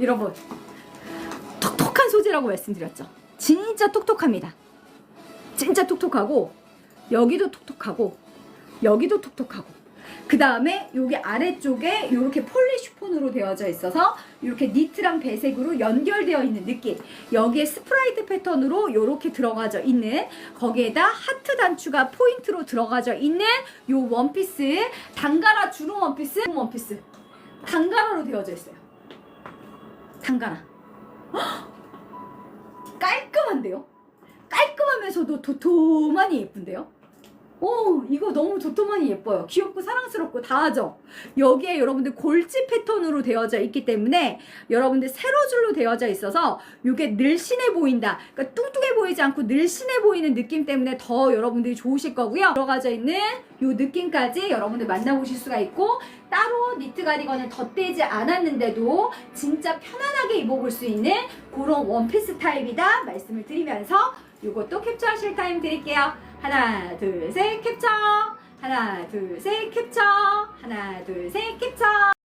여러분 톡톡한 소재라고 말씀드렸죠. 진짜 톡톡합니다. 진짜 톡톡하고 여기도 톡톡하고 여기도 톡톡하고 그 다음에 여기 아래쪽에 이렇게 폴리슈폰으로 되어져 있어서 이렇게 니트랑 배색으로 연결되어 있는 느낌 여기에 스프라이트 패턴으로 이렇게 들어가져 있는 거기에다 하트 단추가 포인트로 들어가져 있는 요 원피스 단가라 주름 원피스 원피스 단가라로 되어져 있어요 단가라 헉! 깔끔한데요? 깔끔하면서도 도톰하니 예쁜데요? 오 이거 너무 도톰하니 예뻐요. 귀엽고 사랑스럽고 다 하죠? 여기에 여러분들 골지 패턴으로 되어져 있기 때문에 여러분들 세로줄로 되어져 있어서 이게 늘씬해 보인다. 그러니까 뚱뚱해 보이지 않고 늘씬해 보이는 느낌 때문에 더 여러분들이 좋으실 거고요. 들어가져 있는 이 느낌까지 여러분들 만나보실 수가 있고 따로 니트 가디건을 덧대지 않았는데도 진짜 편안하게 입어볼 수 있는 그런 원피스 타입이다 말씀을 드리면서 이것도 캡처하실 타임 드릴게요. 하나, 둘, 셋, 캡처. 하나, 둘, 셋, 캡처. 하나, 둘, 셋, 캡처.